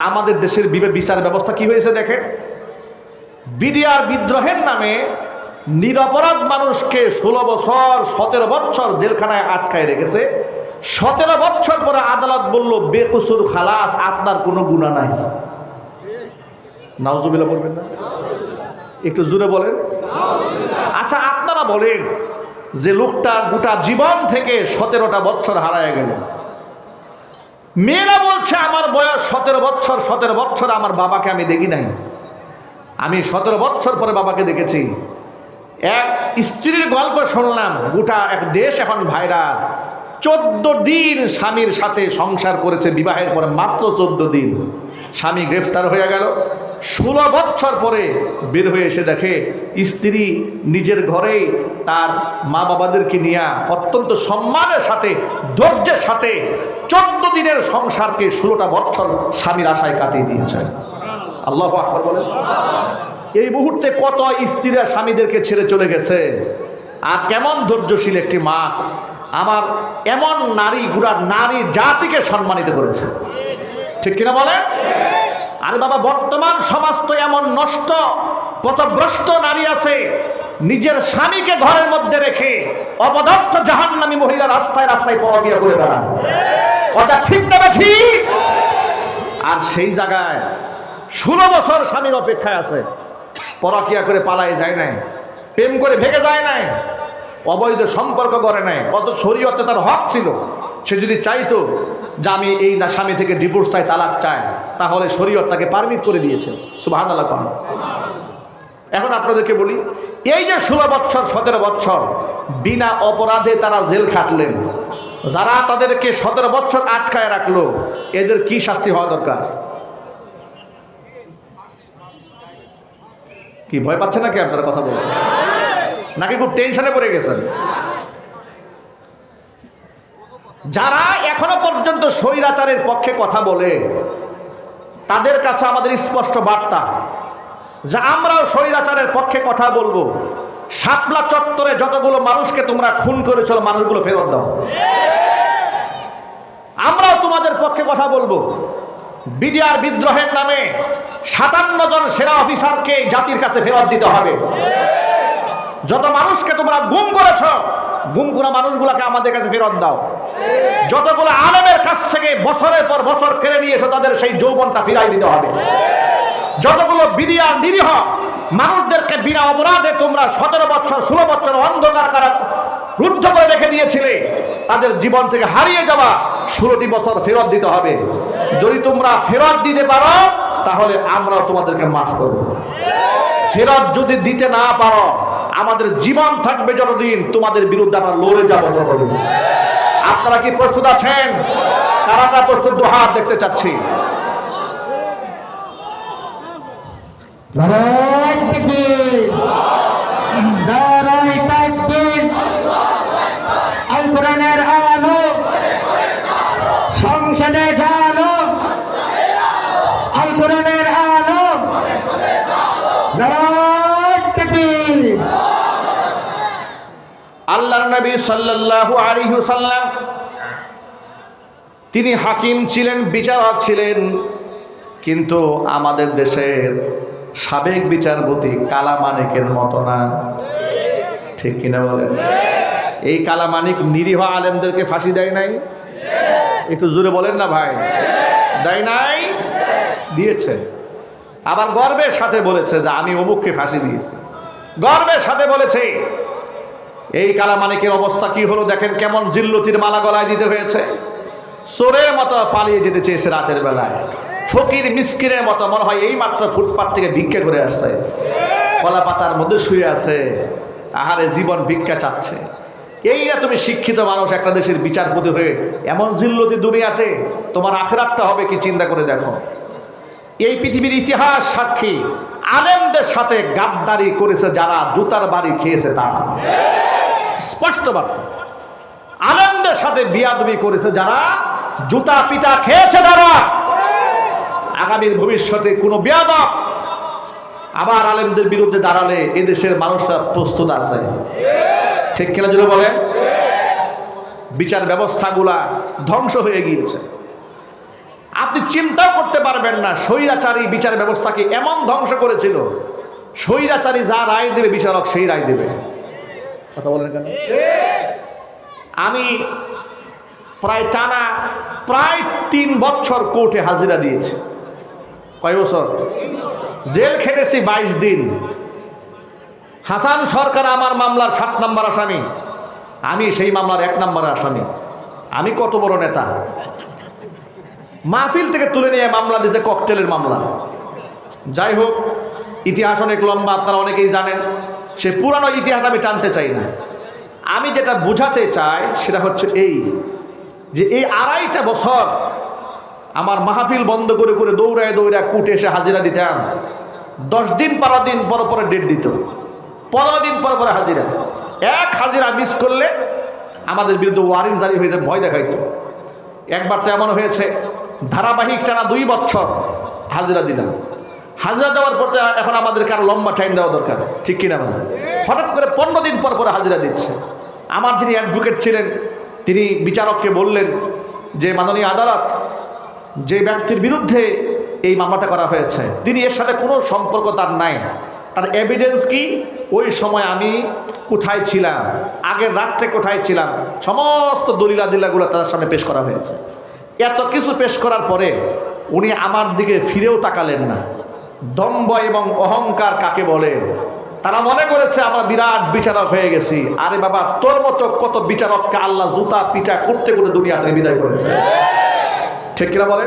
আমাদের দেশের বিচার ব্যবস্থা কি হয়েছে দেখেন? বিডিআর বিদ্রোহের নামে নিরপরাধ মানুষকে ষোলো বছর, সতেরো বছর জেলখানায় আটকায় রেখেছে। সতেরো বছর পরে আদালত বলল, বেকসুর খালাস, আপনার কোনো গুণা নাই। নাউজুবিল্লা বলবেন না? একটু জুড়ে বলেন। আচ্ছা আপনারা বলেন যে লোকটা গোটা জীবন থেকে সতেরোটা বছর হারায় গেল। মেয়েরা বলছে, আমার বয়স সতেরো বছর সতেরো বছর আমার বাবাকে আমি দেখি নাই। আমি সতেরো বছর পরে বাবাকে দেখেছি। এক স্ত্রীর গল্প শুনলাম, গোটা এক দেশ এখন ভাইরা চোদ্দ দিন স্বামীর সাথে সংসার করেছে, বিবাহের পরে মাত্র চোদ্দ দিন। স্বামী গ্রেফতার হয়ে গেল। ষোলো বছর পরে বের হয়ে এসে দেখে, স্ত্রী নিজের ঘরেই তার মা বাবাদেরকে নিয়ে অত্যন্ত সম্মানের সাথে, ধৈর্যের সাথে চোদ্দ দিনের সংসারকে ষোলোটা বছর স্বামীর আশায় কাটিয়ে দিয়েছে। আল্লাহ আকবর এই মুহূর্তে কত স্ত্রীরা স্বামীদেরকে ছেড়ে চলে গেছে। আর কেমন ধৈর্যশীল একটি মা আমার এমন নারী গুড়া নারী জাতিকে সম্মানিত করেছে। ঠিক কিনা বলে আরে বাবা, বর্তমান সমাজ তো এমন নষ্ট, পথভ্রষ্ট নারী আছে নিজের স্বামীকে ঘরের মধ্যে রেখে অপদার্থ জাহান্নামী মহিলা রাস্তায় রাস্তায় পরকিয়া করে বেড়ায়। কথা ঠিক না ঠিক? আর সেই জায়গায় ষোলো বছর স্বামীর অপেক্ষায় আছে। পরকিয়া করে পালায় যায় নাই, প্রেম করে ভেগে যায় নাই, অবৈধ সম্পর্ক করে নাই। কত শরীয়তে তার হক ছিল, সে যদি চাইতো যে আমি এই না স্বামী থেকে ডিভোর্স চাই, তালাক চায় তাহলে শরীয়ত তাকে পারমিট করে দিয়েছে। সুবাহ এখন আপনাদেরকে বলি, এই যে ষোলো বছর সতেরো বছর বিনা অপরাধে তারা জেল খাটলেন। যারা তাদেরকে সতেরো বছর আটকায় রাখল, এদের কি শাস্তি হওয়া দরকার? কি, ভয় পাচ্ছে নাকি আপনারা কথা বলেন নাকি খুব টেনশনে পড়ে গেছেন? যারা এখনও পর্যন্ত স্বৈরাচারের পক্ষে কথা বলে, তাদের কাছে আমাদের স্পষ্ট বার্তা যে আমরাও স্বৈরাচারের পক্ষে কথা বলব। শাপলা চত্বরে যতগুলো মানুষকে তোমরা খুন করেছিল, মানুষগুলো ফেরত দাও। আমরাও তোমাদের পক্ষে কথা বলব। বিডিআর বিদ্রোহের নামে সাতান্ন জন সেরা অফিসারকে জাতির কাছে ফেরত দিতে হবে। যত মানুষকে তোমরা গুম করেছ গুম করা মানুষগুলোকে আমাদের কাছে ফেরত দাও। যতগুলো আলেমের কাছ থেকে বছরের পর বছর কেড়ে নিয়ে এসে, তাদের সেই যৌবনটা ফিরাই দিতে হবে। যতগুলো বিডিআর নিরীহ মানুষদেরকে বিনা অপরাধে তোমরা সতেরো বছর, ষোলো বছর অন্ধকার কারা রুদ্ধ করে রেখে দিয়েছিলে, তাদের জীবন থেকে হারিয়ে যাওয়া ষোলোটি বছর ফেরত দিতে হবে। যদি তোমরা ফেরত দিতে পারো, তাহলে আমরাও তোমাদেরকে মাফ করব। ফেরত যদি দিতে না পারো, আমাদের জীবন থাকবে যতদিন, তোমাদের বিরুদ্ধে আমরা লড়ে যাব আপনারা কি প্রস্তুত আছেন? কারা কারা প্রস্তুত? হাত দেখতে চাচ্ছি নারায় তাকবীর নারায় তাকবীর আল কোরআনের আলো সংসদে জানো আল। কোরআনের আলো। নারায় তাকবীর আল্লাহর নবী সাল্লাল্লাহু আলাইহি তিনি হাকিম ছিলেন, বিচারক ছিলেন, কিন্তু আমাদের দেশের সাবেক বিচারপতি কালামানিকের মতো না? ঠিক কিনা বলেন? এই কালামানিক নিরীহ আলেমদেরকে ফাঁসি দেয় নাই? একটু জোরে বলেন না ভাই। দেয় নাই? দিয়েছে। আবার গর্বের সাথে বলেছে যে আমি অমুককে ফাঁসি দিয়েছি। গর্বের সাথে বলেছে। এই কালা কালামানিকের অবস্থা কি হলো দেখেন কেমন জিল্লতির মালা গলায় দিতে হয়েছে। চোরের মতো পালিয়ে যেতে চেয়েছে রাতের বেলায়। ফকির মিসকিরের মতো মনে হয় এই মাত্র ফুটপাত থেকে ভিক্ষা করে আসছে। কলা পাতার মধ্যে শুয়ে আছে। আহারে জীবন ভিক্ষা চাচ্ছে। এই না তুমি শিক্ষিত মানুষ, একটা দেশের বিচারপতি হয়ে এমন জিল্লতি দুনিয়াতে তোমার আখরাতটা হবে কি চিন্তা করে দেখো। এই পৃথিবীর ইতিহাস সাক্ষী, আলেমদের সাথে গাদ্দারি করেছে যারা, জুতার বাড়ি খেয়েছে তারা। স্পষ্ট বার্তা। আলেমদের সাথে বিয়াদবি করেছে যারা, জুতা পিটা খেয়েছে তারা। আগামীর ভবিষ্যতে কোনো বিয়াদব আবার আলেমদের বিরুদ্ধে দাঁড়ালে এদেশের মানুষরা প্রস্তুত আছে। ঠিক কিনা যদি বলেন? বিচার ব্যবস্থাগুলা ধ্বংস হয়ে গিয়েছে। আপনি চিন্তাও করতে পারবেন না, স্বৈরাচারী বিচার ব্যবস্থাকে এমন ধ্বংস করেছিল, স্বৈরাচারী যা রায় দেবে, বিচারক সেই রায় দেবে। কথা বলেন কেন? আমি প্রায় টানা, প্রায় তিন বছর কোর্টে হাজিরা দিয়েছি। কয় বছর? জেল খেটেছি বাইশ দিন। হাসান সরকার আমার মামলার সাত নম্বর আসামি। আমি সেই মামলার এক নম্বর আসামি। আমি কত বড় নেতা? মাহফিল থেকে তুলে নিয়ে মামলা দিয়েছে ককটেলের মামলা। যাই হোক, ইতিহাস অনেক লম্বা, আপনারা অনেকেই জানেন। সে পুরানো ইতিহাস আমি টানতে চাই না। আমি যেটা বোঝাতে চাই সেটা হচ্ছে এই, যে এই আড়াইটা বছর আমার মাহফিল বন্ধ করে করে দৌড়ায় দৌড়ায় কুটে এসে হাজিরা দিতাম। দশ দিন পনেরো দিন পর পরে ডেট দিত। পনেরো দিন পর পরে হাজিরা। এক হাজিরা মিস করলে আমাদের বিরুদ্ধে ওয়ারিং জারি হয়েছে, ভয় দেখাইতো। একবার তো এমন হয়েছে, ধারাবাহিক টানা দুই বছর হাজিরা দিলাম। হাজিরা দেওয়ার পর এখন আমাদেরকে আরও লম্বা টাইম দেওয়া দরকার, ঠিক কিনা মানে হঠাৎ করে পনেরো দিন পর পরে হাজিরা দিচ্ছে। আমার যিনি অ্যাডভোকেট ছিলেন, তিনি বিচারককে বললেন যে, মাননীয় আদালত যে ব্যক্তির বিরুদ্ধে এই মামলাটা করা হয়েছে, তিনি এর সাথে কোনো সম্পর্ক তার নাই। তার এভিডেন্স কি? ওই সময় আমি কোথায় ছিলাম? আগের রাত্রে কোথায় ছিলাম? সমস্ত দলিলাদিল্লাগুলো তার সামনে পেশ করা হয়েছে। এত কিছু পেশ করার পরে উনি আমার দিকে ফিরেও তাকালেন না। দম্ভ এবং অহংকার কাকে বলে? তারা মনে করেছে, আমরা বিরাট বিচারক হয়ে গেছি। আরে বাবা, তোর মতো কত বিচারককে আল্লাহ জুতা পিটা করতে করে দুনিয়া থেকে বিদায় করেছে। ঠিক কিনা বলে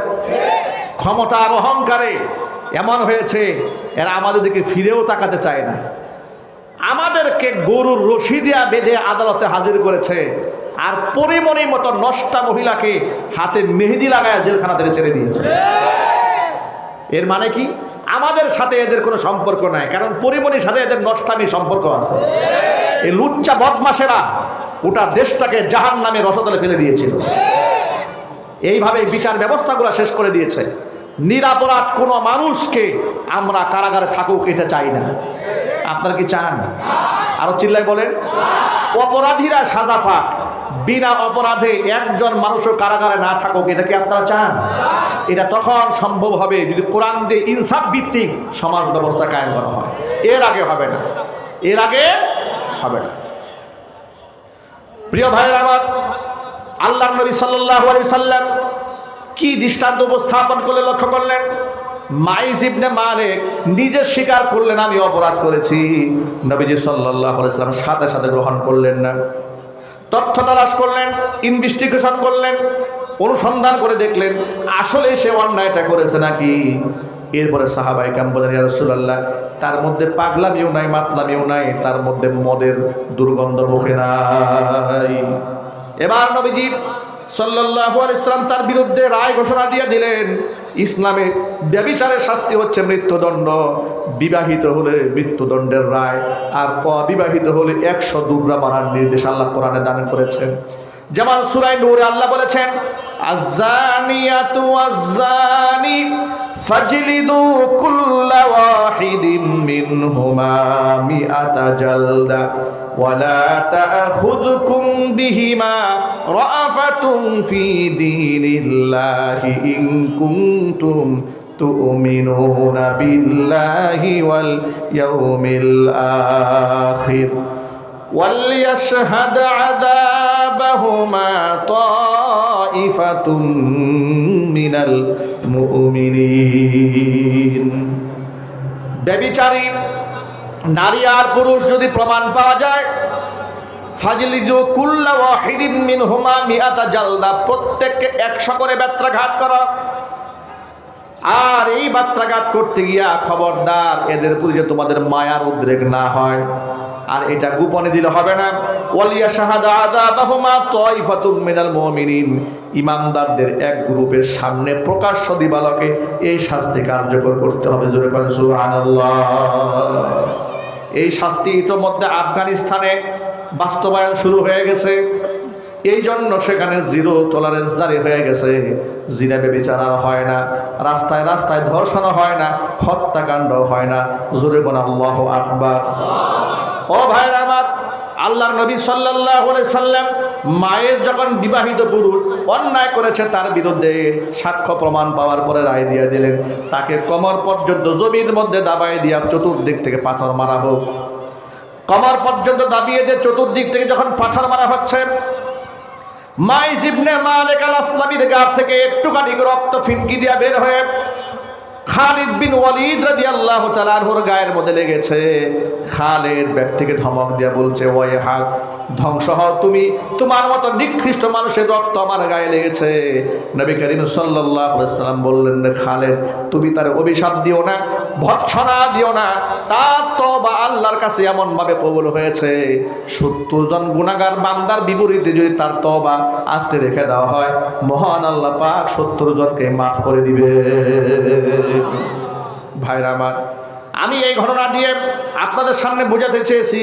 ক্ষমতার অহংকারে এমন হয়েছে, এরা আমাদের দিকে ফিরেও তাকাতে চায় না। আমাদেরকে গরুর রশি দিয়া বেঁধে আদালতে হাজির করেছে, আর পরিমণির মতো নষ্টা মহিলাকে হাতে মেহেদি লাগায় জেলখানা থেকে ছেড়ে দিয়েছে। এর মানে কি? আমাদের সাথে এদের কোনো সম্পর্ক নাই, কারণ পরিমণির সাথে এদের নষ্টামি সম্পর্ক আছে। এই লুচ্চা বদমাসেরা ওটা দেশটাকে জাহান নামে রসতলে ফেলে দিয়েছিল। এইভাবে বিচার ব্যবস্থাগুলো শেষ করে দিয়েছে। নিরাপরাধ কোনো মানুষকে আমরা কারাগারে থাকুক এটা চাই না। আপনার কি চান? আরও চিল্লাই বলেন। অপরাধীরা সাজা পাক, বিনা অপরাধে একজন মানুষও কারাগারে না থাকুক, এটা কি আপনারা চান? এটা তখন সম্ভব হবে যদি কোরআন দিয়ে ইনসাফ ভিত্তিক সমাজ ব্যবস্থা কায়েম করা হয়। এর আগে হবে না। এর আগে হবে না। প্রিয় ভাইয়ের আমার আল্লাহ নবী সাল্লাহ আলি সাল্লাম কি দৃষ্টান্ত উপস্থাপন করলে লক্ষ্য করলেন? মাইজ ইবনে মালিক নিজে স্বীকার করলেন, আমি অপরাধ করেছি। নবীজি সাল্লাহ সাথে সাথে গ্রহণ করলেন না। তথ্য তালাশ করলেন ইনভেস্টিগেশন করলেন, অনুসন্ধান করে দেখলেন, আসলে সে অন্যায়টা করেছে নাকি? এরপরে সাহাবাই কাম বলেন, ইয়া তার মধ্যে পাগলামিও নাই, মাতলামিও নাই, তার মধ্যে মদের দুর্গন্ধ মুখে নাই। এবার নবীজি সাল্লাল্লাহু আলাইহি সাল্লাম তার বিরুদ্ধে রায় ঘোষণা দিয়ে দিলেন, ইসলামে ব্যবিচারের শাস্তি হচ্ছে মৃত্যুদণ্ড, বিবাহিত হলে মৃত্যুদণ্ডের রায়, আর অবিবাহিত হলে একশো দুর্রা মারার নির্দেশ আল্লাহ কোরআনে দান করেছেন। যেমন সুরাই নূরে আল্লাহ বলেছেন আজানিয়াতু আজানি কুল্লা ولا تأخذكم بهما رأفة في دين الله إن كنتم تؤمنون بالله واليوم الآخر وليشهد عذابهما طائفة من المؤمنين ব্যবিচারী নারী আর পুরুষ যদি প্রমাণ পাওয়া যায় প্রত্যেককে একশো করে করা। আর এই করতে গিয়া খবরদার এদের তোমাদের মায়ার উদ্রেক না হয়। আর এটা গোপনে দিলে হবে না। ওয়ালিয়া শাহাদা আদা বাহুমা তয়ফাতুম মিনাল মুমিনিন। ইমানদারদের এক গ্রুপের সামনে প্রকাশ্য দিবালকে এই শাস্তি কার্যকর করতে হবে। জোরে করেন সুবহানাল্লাহ। এই শাস্তি ইতোমধ্যে আফগানিস্তানে বাস্তবায়ন শুরু হয়ে গেছে। এই জন্য সেখানে জিরো টলারেন্স জারি হয়ে গেছে। জিনা বেবিচার আর হয় না। রাস্তায় রাস্তায় ধর্ষণ হয় না হত্যাকাণ্ড হয় না। জোরে কোন, আল্লাহ আকবার। ও ভাইরা আমার, আল্লাহর নবী আলাইহি সাল্লাম মায়ের যখন বিবাহিত পুরুষ অন্যায় করেছে তার বিরুদ্ধে সাক্ষ্য প্রমাণ পাওয়ার পরে রায় দিয়ে দিলেন। তাকে কমর পর্যন্ত জমির মধ্যে দাবাই দিয়া চতুর্দিক থেকে পাথর মারা হোক। কমর পর্যন্ত দাবিয়ে দিয়ে চতুর্দিক থেকে যখন পাথর মারা হচ্ছে মাই জিবনে মালিক আল আসলামীর গা থেকে একটুখানি রক্ত ফিনকি দিয়া বের হয়ে খালিদ বিন ওয়ালিদ রাজি আল্লাহ তাআলার গায়ের মধ্যে লেগেছে। খালিদ ব্যক্তিকে ধমক দিয়া বলছে, ওয়ে হাক ধ্বংস হও তুমি। তোমার মতো নিকৃষ্ট মানুষের রক্ত আমার গায়ে লেগেছে। নবী করিম সাল্লাম বললেন, খালিদ, তুমি তার অভিশাপ দিও না, ভৎসনা দিও না। তার তওবা আল্লাহর কাছে এমন ভাবে কবুল হয়েছে। সত্তর জন গুণাগার বান্দার বিপরীতে যদি তার তওবা আজকে রেখে দেওয়া হয়, মহান আল্লাহ পাক সত্তর জনকে মাফ করে দিবে। ভাইরা আমার, আমি এই ঘটনা দিয়ে আপনাদের সামনে বোঝাতে চেয়েছি,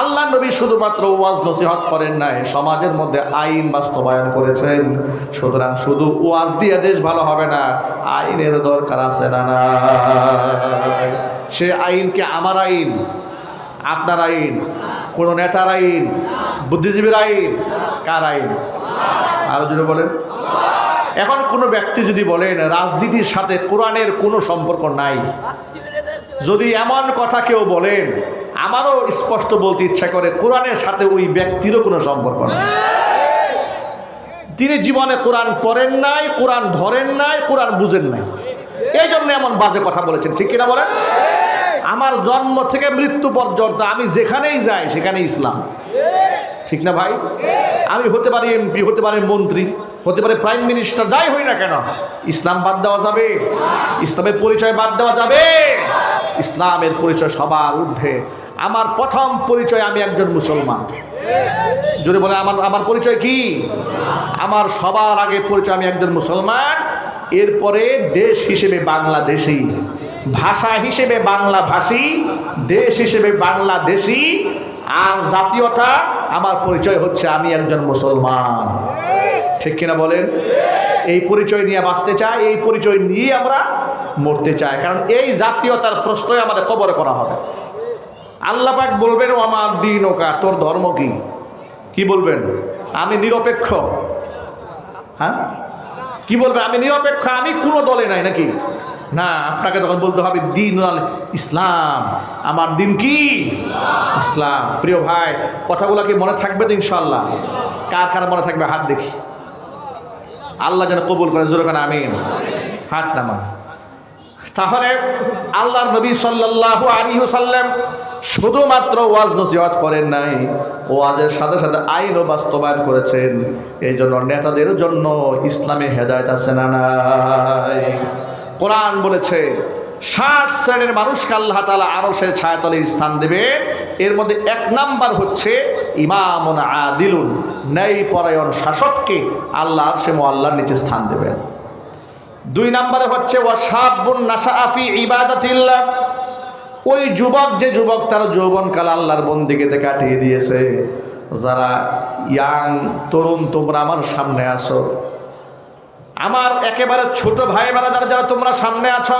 আল্লাহ নবী শুধুমাত্র ওয়াজ নসিহত করেন নাই, সমাজের মধ্যে আইন বাস্তবায়ন করেছেন। সুতরাং শুধু ওয়াজ দিয়ে দেশ ভালো হবে না, আইনের দরকার আছে না না। সে আইন কি আমার আইন? আপনার আইন? কোনো নেতার আইন? বুদ্ধিজীবীর আইন? কার আইন? আরও যদি বলেন। এখন কোনো ব্যক্তি যদি বলেন, রাজনীতির সাথে কোরআনের কোনো সম্পর্ক নাই। যদি এমন কথা কেউ বলেন, আমারও স্পষ্ট বলতে ইচ্ছা করে, কোরআনের সাথে ওই ব্যক্তিরও কোনো সম্পর্ক নেই। তিনি জীবনে কোরআন পড়েন নাই, কোরআন ধরেন নাই, কোরআন বুঝেন নাই। এই জন্য এমন বাজে কথা বলেছেন। ঠিক কিনা বলেন? আমার জন্ম থেকে মৃত্যু পর্যন্ত আমি যেখানেই যাই সেখানে ইসলাম। ঠিক না ভাই? আমি হতে পারি এমপি, হতে পারি মন্ত্রী, হতে পারে প্রাইম মিনিস্টার, যাই হই না কেন? ইসলাম বাদ দেওয়া যাবে। ইসলামের পরিচয় বাদ দেওয়া যাবে। ইসলামের পরিচয় সবার ঊর্ধ্বে। আমার প্রথম পরিচয় আমি একজন মুসলমান। যদি বলে আমার আমার পরিচয় কি? আমার সবার আগে পরিচয় আমি একজন মুসলমান। এরপরে দেশ হিসেবে বাংলাদেশি, ভাষা হিসেবে বাংলা ভাষী দেশ হিসেবে বাংলাদেশি, আর জাতীয়তা আমার পরিচয় হচ্ছে আমি একজন মুসলমান। ঠিক কিনা বলেন? এই পরিচয় নিয়ে বাঁচতে চাই, এই পরিচয় নিয়ে আমরা মরতে চাই। কারণ এই জাতীয়তার প্রশ্নই আমাদের কবর করা হবে। আল্লাহ পাক বলবেন ও আমার দিন ওকা তোর ধর্ম কি? কি বলবেন? আমি নিরপেক্ষ। হ্যাঁ? কি বলবেন? আমি নিরপেক্ষ, আমি কোনো দলে নাই, নাকি? না, আপনাকে তখন বলতে হবে দিন আল- ইসলাম। আমার দিন কি? ইসলাম। প্রিয় ভাই, কথাগুলো কি মনে থাকবে তো ইনশাল্লাহ কার কার মনে থাকবে? হাত দেখি। আল্লাহ যেন কবুল করে, জোরে কেন আমিন। হাত নামা তাহলে আল্লাহর নবী সাল্লাল্লাহু আলাইহি সাল্লাম শুধুমাত্র ওয়াজ নসিহত করেন নাই, ওয়াজের সাথে সাথে আইনও বাস্তবায়ন করেছেন। এই জন্য নেতাদের জন্য ইসলামে হেদায়ত আছে না নাই? কোরআন বলেছে, ষাট শ্রেণির মানুষকে আল্লাহ তালা আরও সে ছায়াতলে স্থান দেবে। এর মধ্যে এক নাম্বার হচ্ছে, ইমামুন আদিলুন ন্যায় পরায়ণ শাসককে আল্লাহ সে আল্লাহর নিচে স্থান দেবেন। দুই নম্বরে হচ্ছে ওই যুবক, যে যুবক তার যৌবনকাল আল্লাহর বন্দিকেতে কাটিয়ে দিয়েছে। যারা ইয়াং তরুণ, তোমরা আমার সামনে আসো। আমার একেবারে ছোট ভাই যারা যারা তোমরা সামনে আছো,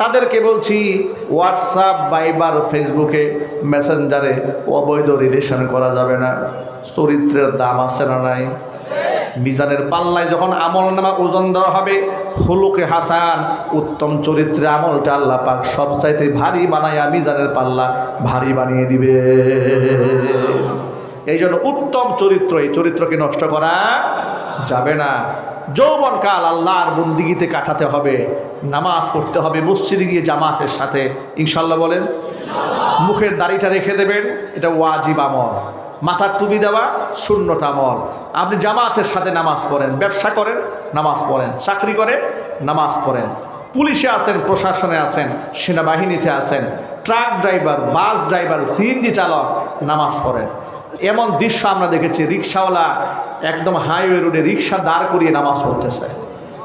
তাদেরকে বলছি হোয়াটসঅ্যাপ বাইবার ফেসবুকে মেসেঞ্জারে অবৈধ রিলেশন করা যাবে না। চরিত্রের দাম আছে না নাই? মিজানের পাল্লায় যখন আমল নামা ওজন দেওয়া হবে, হলুকে হাসান, উত্তম চরিত্রে আমলটা আল্লাহ পাক সবচাইতে ভারী বানাইয়া মিজানের পাল্লা ভারী বানিয়ে দিবে। এই জন্য উত্তম চরিত্র, এই চরিত্রকে নষ্ট করা যাবে না। যৌবন কাল আল্লাহর বন্দিগিতে কাটাতে হবে, নামাজ পড়তে হবে, মসজিদে গিয়ে জামাতের সাথে। ইনশাল্লাহ বলেন, মুখের দাড়িটা রেখে দেবেন, এটা ওয়াজিব আমল। মাথার টুপি দেওয়া শূন্যতা আমল। আপনি জামাতের সাথে নামাজ পড়েন, ব্যবসা করেন, নামাজ পড়েন, চাকরি করেন নামাজ পড়েন। পুলিশে আছেন, প্রশাসনে আছেন, সেনাবাহিনীতে আছেন, truck driver, bus driver, CNG চালক, নামাজ পড়েন। এমন দৃশ্য আমরা দেখেছি, রিক্সাওয়ালা একদম হাইওয়ে রোডে রিক্সা দাঁড় করিয়ে নামাজ পড়তেছে।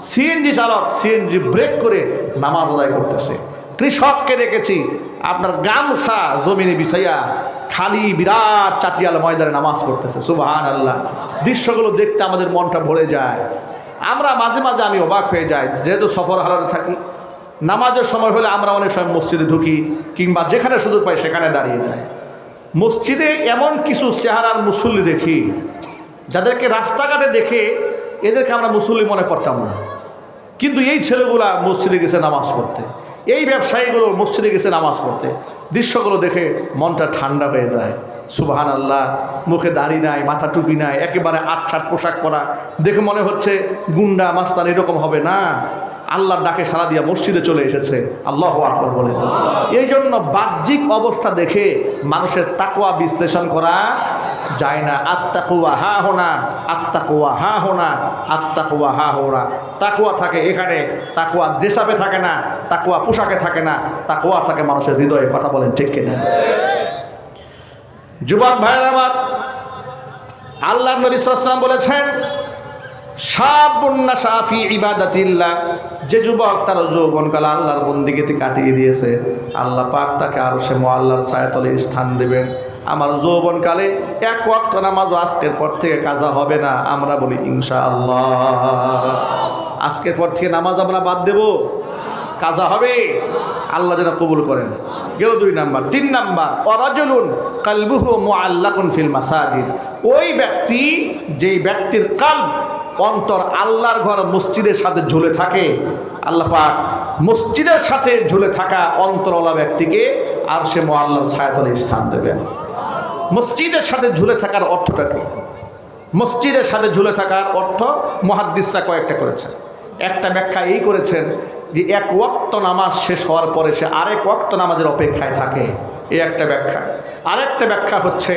সিএনজি চালক সিএনজি ব্রেক করে নামাজ আদায় করতেছে। কৃষককে দেখেছি, আপনার গামছা জমিনে বিছাইয়া খালি বিরাট চাটিয়াল ময়দানে নামাজ পড়তেছে। সুবাহান আল্লাহ দৃশ্যগুলো দেখতে আমাদের মনটা ভরে যায়। আমরা মাঝে মাঝে আমি অবাক হয়ে যাই, যেহেতু সফর হালাতে থাকি, নামাজের সময় হলে আমরা অনেক সময় মসজিদে ঢুকি কিংবা যেখানে সুযোগ পাই সেখানে দাঁড়িয়ে যাই। মসজিদে এমন কিছু চেহারার মুসল্লি দেখি যাদেরকে রাস্তাঘাটে দেখে এদেরকে আমরা মুসল্লি মনে করতাম না। কিন্তু এই ছেলেগুলা মসজিদে গেছে নামাজ পড়তে। এই ব্যবসায়ীগুলো মসজিদে গেছে নামাজ পড়তে। দৃশ্যগুলো দেখে মনটা ঠান্ডা হয়ে যায়। সুবাহান আল্লাহ মুখে দাড়ি নাই, মাথা টুপি নাই, একেবারে আটসাট পোশাক পরা। দেখে মনে হচ্ছে গুন্ডা মাস্তান এরকম হবে না। আল্লাহর ডাকে সারা দিয়া মসজিদে চলে এসেছে। আল্লাহ আকবর বলে এই জন্য বাহ্যিক অবস্থা দেখে মানুষের তাকোয়া বিশ্লেষণ করা যায় না আত্মাকুয়া হা হোনা আত্মাকুয়া হা হোনা আত্মাকুয়া হা হোনা। তাকুয়া থাকে এখানে, তাকুয়া দেশাবে থাকে না, তাকুয়া পোশাকে থাকে না, তাকুয়া থাকে মানুষের হৃদয়ে, কথা বলেন ঠিক কিনা? যুবক আমার, আল্লাহ নবী সাল্লাম বলেছেন, সাবুন্না সাফি ইবাদাতিল্লাহ। যে যুবক তার যৌবনকাল আল্লাহর বন্দিগিতে কাটিয়ে দিয়েছে, আল্লাহ পাক তাকে আরও সে আল্লাহর ছায়াতলে স্থান দেবেন। আমার যৌবনকালে এক ওয়াক্ত নামাজ আজকের পর থেকে কাজা হবে না। আমরা বলি ইনশা আল্লাহ আজকের পর থেকে নামাজ আমরা বাদ দেব। কাজা হবে। আল্লাহ যেন কবুল করেন। গেল দুই নাম্বার। তিন নাম্বার, অরাজলুন কালবুহু আল্লাহ ফিল মাসাজিদ। ওই ব্যক্তি, যেই ব্যক্তির কাল অন্তর আল্লাহর ঘর মসজিদের সাথে ঝুলে থাকে। আল্লাহ পাক মসজিদের সাথে ঝুলে থাকা অন্তরওয়ালা ব্যক্তিকে আর সে মোয়াল্লার ছায়াতলে স্থান দেবেন মসজিদের সাথে ঝুলে থাকার অর্থটা কি? মসজিদের সাথে ঝুলে থাকার অর্থ মহাদ্দিসরা কয়েকটা করেছেন। একটা ব্যাখ্যা এই করেছেন যে এক ওয়াক্ত নামাজ শেষ হওয়ার পরে সে আরেক ওয়াক্ত নামাজের অপেক্ষায় থাকে। এই একটা ব্যাখ্যা। আরেকটা ব্যাখ্যা হচ্ছে,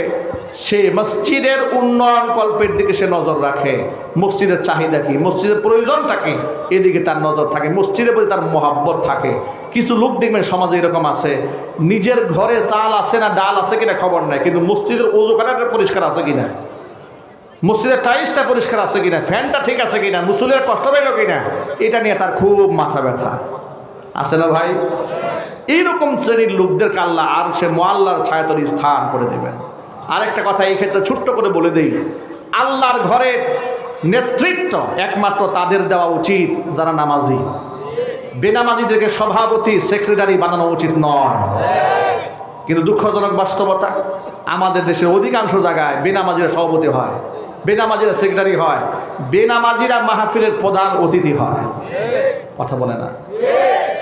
সে মসজিদের উন্নয়ন কল্পের দিকে সে নজর রাখে। মসজিদের চাহিদা কি? মসজিদের প্রয়োজনটা কি? এদিকে তার নজর থাকে, মসজিদের প্রতি তার মহাব্বত থাকে। কিছু লোক দেখবেন সমাজে এরকম আছে, নিজের ঘরে চাল আছে না ডাল আছে কিনা খবর নাই, কিন্তু মসজিদের ওজুখানাটা পরিষ্কার আছে কিনা? মসজিদের টাইলসটা পরিষ্কার আছে কিনা? ফ্যানটা ঠিক আছে কিনা? মুসুলের কষ্ট পেল কিনা? এটা নিয়ে তার খুব মাথা ব্যথা। আছে না ভাই? এইরকম শ্রেণির লোকদের কাল্লা আর সে মোয়াল্লার ছায়াতরি স্থান করে দেবেন। আরেকটা কথা এই ক্ষেত্রে ছোট্ট করে বলে দেই, আল্লাহর ঘরের নেতৃত্ব একমাত্র তাদের দেওয়া উচিত যারা নামাজি। বেনামাজিদেরকে সভাপতি, সেক্রেটারি বানানো উচিত নয়। কিন্তু দুঃখজনক বাস্তবতা, আমাদের দেশের অধিকাংশ জায়গায় বেনামাজিরা সভাপতি হয়, বেনামাজিরা সেক্রেটারি হয়, বেনামাজিরা মাহফিলের প্রধান অতিথি হয়। কথা বলে না।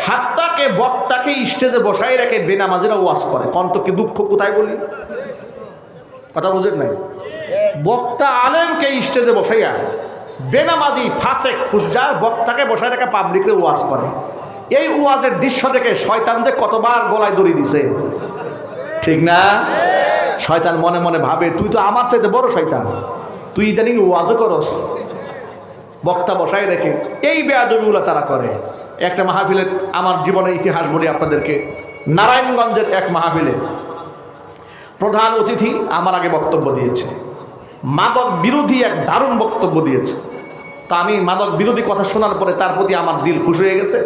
হাত্তাকে বক্তাকে স্টেজে বসাই রেখে বেনামাজিরা ওয়াজ করে। কন্ত কি দুঃখ কোথায় বলি? কথা বুঝেন নাই? বক্তা আলেমকে স্টেজে বসাইয়া বেনামাজি ফাঁসে খুঁজার বক্তাকে বসাই রেখে পাবলিকে ওয়াজ করে। এই ওয়াজের দৃশ্য দেখে শয়তান যে কতবার গলায় দড়ি দিছে। ঠিক না? শয়তান মনে মনে ভাবে, তুই তো আমার চাইতে বড় শয়তান। তুই ইদানিং ওয়াজও করস। বক্তা বসাই রেখে, এই বেয়াদবিগুলো তারা করে। একটা মাহফিলের আমার জীবনের ইতিহাস বলি আপনাদেরকে। নারায়ণগঞ্জের এক মাহফিলে প্রধান অতিথি আমার আগে বক্তব্য দিয়েছে। মাদক বিরোধী এক দারুণ বক্তব্য দিয়েছে। তা আমি মাদক বিরোধী কথা শোনার পরে তার প্রতি আমার দিল খুশি হয়ে গেছে।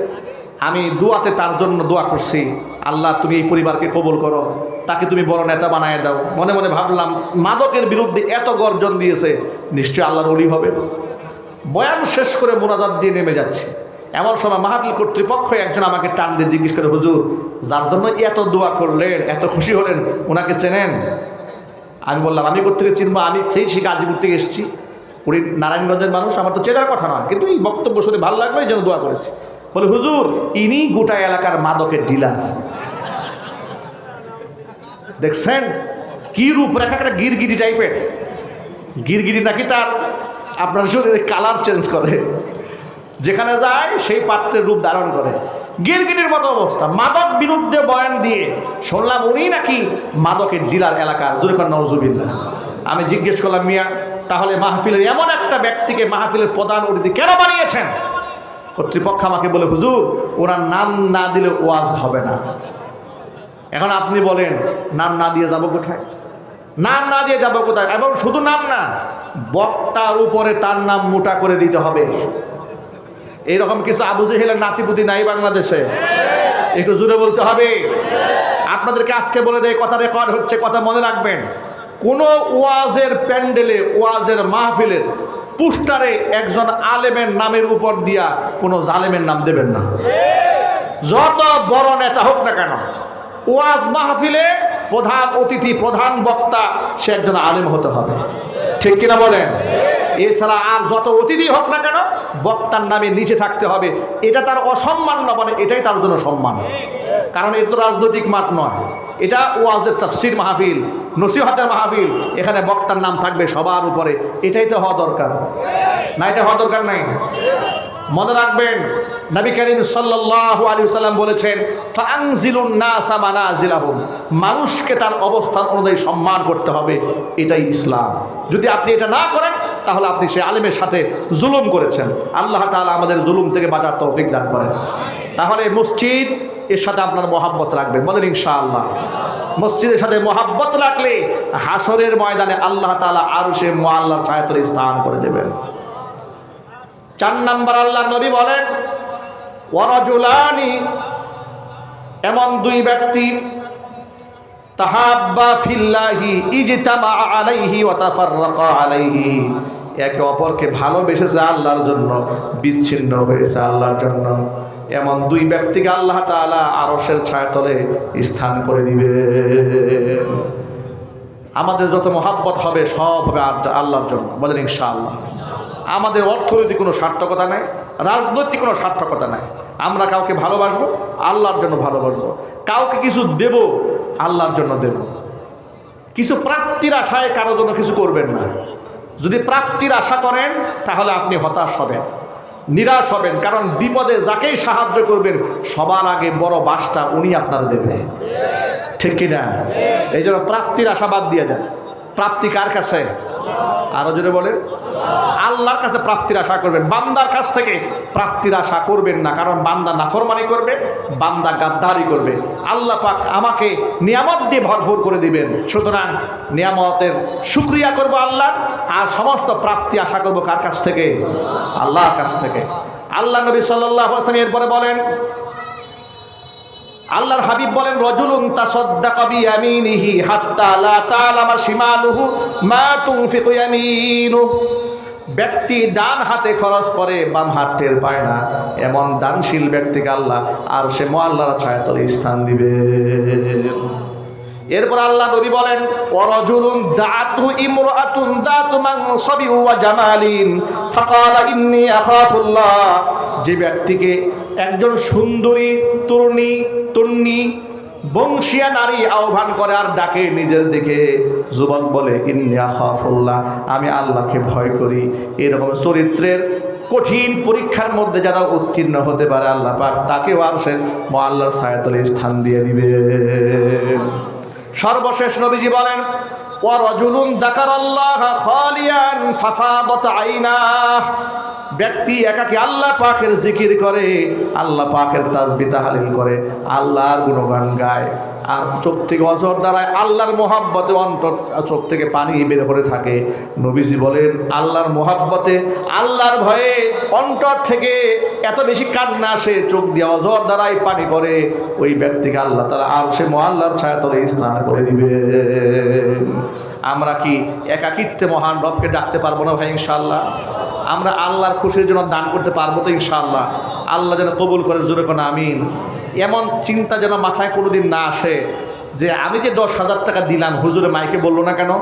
আমি দোয়াতে তার জন্য দোয়া করছি, আল্লাহ তুমি এই পরিবারকে কবল করো, তাকে তুমি বড় নেতা বানায় দাও। মনে মনে ভাবলাম, মাদকের বিরুদ্ধে এত গর্জন দিয়েছে, নিশ্চয় আল্লাহর অলি হবে। বয়ান শেষ করে মোনাজাত দিয়ে নেমে যাচ্ছে। এমন সময় মাহফিল কর্তৃপক্ষ একজন আমাকে টান দিয়ে জিজ্ঞেস করে, হুজুর, যার জন্য এত দোয়া করলেন, এত খুশি হলেন ওনাকে চেনেন? আমি বললাম, আমি কোথেকে চিনবো? আমি সেই সে গাজীপুর থেকে এসেছি। উনি নারায়ণগঞ্জের মানুষ, আমার তো চেনার কথা নয়, কিন্তু এই বক্তব্য শুনে ভালো লাগল, এই জন্য দোয়া করেছি। বলে, হুজুর, ইনি গোটা এলাকার মাদকের ডিলার। দেখছেন? কি রূপরেখা, একটা গিরগিরি টাইপের। গিরগিরি নাকি তার আপনার শরীরে কালার চেঞ্জ করে। যেখানে যায়, সেই পাত্রের রূপ ধারণ করে। গিরগিটির মতো অবস্থা। মাদক বিরুদ্ধে বয়ান দিয়ে শুনলাম উনি নাকি মাদকের জেলার এলাকার। জুরেখান নজুবিল্লা আমি জিজ্ঞেস করলাম, মিয়া, তাহলে মাহফিলের এমন একটা ব্যক্তিকে মাহফিলের প্রধান অতিথি কেন বানিয়েছেন? কর্তৃপক্ষ আমাকে বলে, হুজুর, ওনার নাম না দিলে ওয়াজ হবে না। এখন আপনি বলেন, নাম না দিয়ে যাব কোথায়? নাম না দিয়ে যাব কোথায়? এবং শুধু নাম না, বক্তার উপরে তার নাম মোটা করে দিতে হবে। এইরকম কিছু আবু জেহেলের নাতিপুতি নাই বাংলাদেশে? একটু জুড়ে বলতে হবে। আপনাদেরকে আজকে বলে দেয় কথা রেকর্ড হচ্ছে, কথা মনে রাখবেন। কোন ওয়াজের প্যান্ডেলে, ওয়াজের মাহফিলের পুস্টারে একজন আলেমের নামের উপর দিয়া কোনো জালেমের নাম দেবেন না। যত বড় নেতা হোক না কেন ওয়াজ মাহফিলে প্রধান অতিথি, প্রধান বক্তা, সে একজন আলেম হতে হবে। ঠিক কিনা বলেন? এছাড়া আর যত অতিথি হোক না কেন, বক্তার নামে নিচে থাকতে হবে। এটা তার অসম্মান না মানে এটাই তার জন্য সম্মান। কারণ এটা তো রাজনৈতিক মাঠ নয়। এটা ওয়াজের তাফসির মাহফিল, নসিহতের মাহফিল। এখানে বক্তার নাম থাকবে সবার উপরে। এটাই তো হওয়া দরকার। না, এটা হওয়া দরকার নাই? মনে রাখবেন, নবী করিম সাল্লাল্লাহু আলাইহি সাল্লাম বলেছেন ফাংজিলুন নাসা মানাজিলাহুম। মানুষকে তার অবস্থান অনুযায়ী সম্মান করতে হবে, এটাই ইসলাম। যদি আপনি এটা না করেন, তাহলে আপনি সে আলেমের সাথে জুলুম করেছেন। আল্লাহ তাআলা আমাদের জুলুম থেকে বাঁচার তৌফিক দান করেন। তাহলে মসজিদ, এর সাথে আপনার মহাব্বত রাখবেন। বলেন, ইনশাআল্লাহ। মসজিদের সাথে মহাব্বত রাখলে হাসরের ময়দানে আল্লাহ তাআলা আরও সে মোয়াল্লার ছায়াতলে স্থান করে দেবেন। চার নাম্বার আল্লাহ নবী বলেন, ওয়ারাজুলানি, এমন দুই ব্যক্তি, তাহাব্বা ফিল্লাহি ইজতামা আলাইহি ওয়া তাফাররাকা আলাইহি। একে অপরকে ভালোবেসেছে আল্লাহর জন্য, বিচ্ছিন্ন হয়েছে আল্লাহর জন্য। এমন দুই ব্যক্তিকে আল্লাহ তাআলা আরশের ছায়াতলে স্থান করে দিবে। আমাদের যত মহাব্বত হবে, সব হবে আল্লাহর জন্য। বলেন ইনশাআল্লাহ। আমাদের অর্থনৈতিক কোনো সার্থকতা নাই, রাজনৈতিক কোনো সার্থকতা নাই। আমরা কাউকে ভালোবাসবো, আল্লাহর জন্য ভালোবাসবো। কাউকে কিছু দেব, আল্লাহর জন্য দেব। কিছু প্রাপ্তির আশায় কারোর জন্য কিছু করবেন না। যদি প্রাপ্তির আশা করেন, তাহলে আপনি হতাশ হবেন, নিরাশ হবেন। কারণ বিপদে যাকেই সাহায্য করবেন, সবার আগে বড় বাসটা উনি আপনার দেবে। ঠিক কিনা? এই জন্য প্রাপ্তির আশাবাদ দিয়ে দেন প্রাপ্তি কার কাছে? আরও জোরে বলেন। আল্লাহর কাছে প্রাপ্তির আশা করবেন। বান্দার কাছ থেকে প্রাপ্তির আশা করবেন না, কারণ বান্দা নাফরমানি করবে, বান্দা গাদ্দারি করবে। আল্লাহ পাক আমাকে নিয়ামত দিয়ে ভরপুর করে দিবেন। সুতরাং নিয়ামতের শুক্রিয়া করব আল্লাহ আর সমস্ত প্রাপ্তি আশা করব কার কাছ থেকে? আল্লাহর কাছ থেকে। আল্লাহ নবী সাল্লাহ আসলাম এরপরে বলেন আল্লাহর হাবিব বলেন, রজুলুন তা তাসাদ্দাকা বিয়ামিনিহি হাত্তা লা তা'লামা শিমালুহু মা তুনফিকু ইয়ামিনু। ব্যক্তি ডান হাতে খরচ করে, বাম হাত টের পায় না। এমন দানশীল ব্যক্তিকে আল্লাহ, আর সে মোয়াল্লার ছায়াতলে স্থান দিবে এরপর আল্লাহ নবী বলেন ওয়ারাজুলুন দাআতু ইমরাআতুন দাতু মানসাবি ওয়া জামালিন। ফাকালা ইন্নী আখাফুল্লাহ। যে ব্যক্তিকে একজন সুন্দরী, তরুণী, তন্নি, বংশিয়া নারী আহ্বান করে আর ডাকে নিজের দিকে যুবক বলে, ইন্নী আখাফুল্লাহ, আমি আল্লাহকে ভয় করি। এরকম চরিত্রের কঠিন পরীক্ষার মধ্যে যারা উত্তীর্ণ হতে পারে, আল্লাহ পাক তাকেও আর সে আল্লাহর ছায়াতলে স্থান দিয়ে দিবে। সর্বশেষ নবীজি বলেন ওয়ারজুলুন যাকারাল্লাহ খালিয়ান ফাফাদাত আইনাহ। ব্যক্তি একাকে আল্লাহ পাখের জিকির করে, আল্লাহ পাকের তাসবিহ তাহলিল করে, আল্লাহর গুণগান গায়। আর চোখ থেকে অজর দ্বারায় আল্লাহর মোহাব্বতে অন্তর চোখ থেকে পানি বের করে থাকে। নবীজি বলেন, আল্লাহর মোহাব্বতে, আল্লাহর ভয়ে অন্তর থেকে এত বেশি কান্না আসে, চোখ দিয়ে অজর দ্বারাই পানি পড়ে। ওই ব্যক্তিকে আল্লাহ তারা আর সে মহাল্লার ছায়াতলে স্নান করে দিবে। আমরা কি একাকিত্বে মহান রবকে ডাকতে পারব না ভাই ইনশাল্লাহ আমরা আল্লাহর খুশির জন্য দান করতে পারব তো ইনশাল্লাহ আল্লাহ যেন কবুল করে, জোরে কোনো আমিন। এমন চিন্তা যেন মাথায় কোনোদিন না আসে যে আমি যে দশ হাজার টাকা দিলাম, হুজুরে মাইকে বলল না কেন?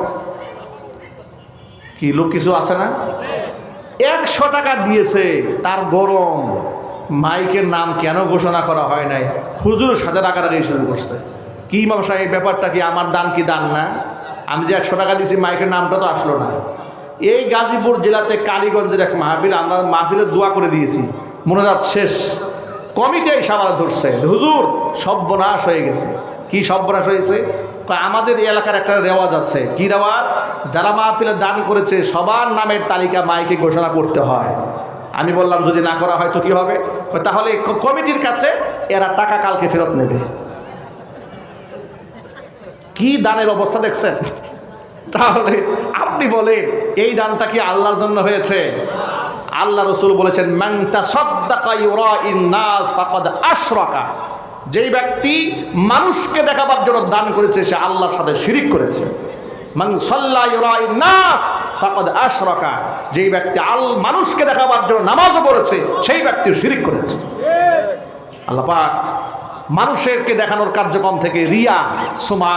কি লোক কিছু আছে না? একশো টাকা দিয়েছে, তার গরম। মাইকের নাম কেন ঘোষণা করা হয় নাই? হুজুর সাথে টাকা টাকাই শুরু করছে। কি ব্যবসা এই ব্যাপারটা কি? আমার দান কি দান না? আমি যে একশো টাকা দিয়েছি, মাইকের নামটা তো আসলো না। এই গাজীপুর জেলাতে কালীগঞ্জের এক মাহফিল, আমরা মাহফিলের দোয়া করে দিয়েছি। মনে যাচ্ছে শেষ। কমিটি এই সামারা ধরছে। হুজুর, সর্বনাশ হয়ে গেছে। কি সর্বনাশ হয়েছে? আমাদের এই এলাকার একটা রেওয়াজ আছে। কি রেওয়াজ? যারা মাহফিলে দান করেছে, সবার নামের তালিকা মাইকে ঘোষণা করতে হয়। আমি বললাম, যদি না করা হয় তো কি হবে? তাহলে কমিটির কাছে এরা টাকা কালকে ফেরত নেবে। কি দানের অবস্থা দেখছেন? তাহলে আপনি বলেন, এই দানটা কি আল্লাহর জন্য হয়েছে? আল্লাহ রসুল বলেছেন ফাকাদ আশরাকা। যেই ব্যক্তি মানুষকে দেখাবার জন্য দান করেছে, সে আল্লাহর সাথে শিরিক করেছে। আশরাকা। যেই ব্যক্তি আল, মানুষকে দেখাবার জন্য নামাজও পড়েছে, সেই ব্যক্তি শিরিক করেছে। আল্লাহ মানুষেরকে দেখানোর কার্যক্রম থেকে রিয়া, সোমা,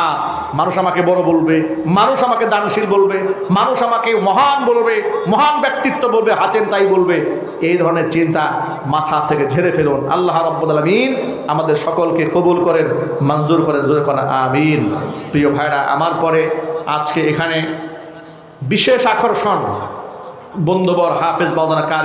মানুষ আমাকে বড় বলবে, মানুষ আমাকে দানশীল বলবে, মানুষ আমাকে মহান বলবে, মহান ব্যক্তিত্ব বলবে হাতের তাই বলবে। এই ধরনের চিন্তা মাথা থেকে ঝেড়ে ফেলুন। আল্লাহ রব্বুল আমাদের সকলকে কবুল করেন, মঞ্জুর করেন, জোরে করেন আমিন। প্রিয় ভাইরা, আমার পরে আজকে এখানে বিশেষ আকর্ষণ, বন্ধুবর হাফেজ বাউদানা কারি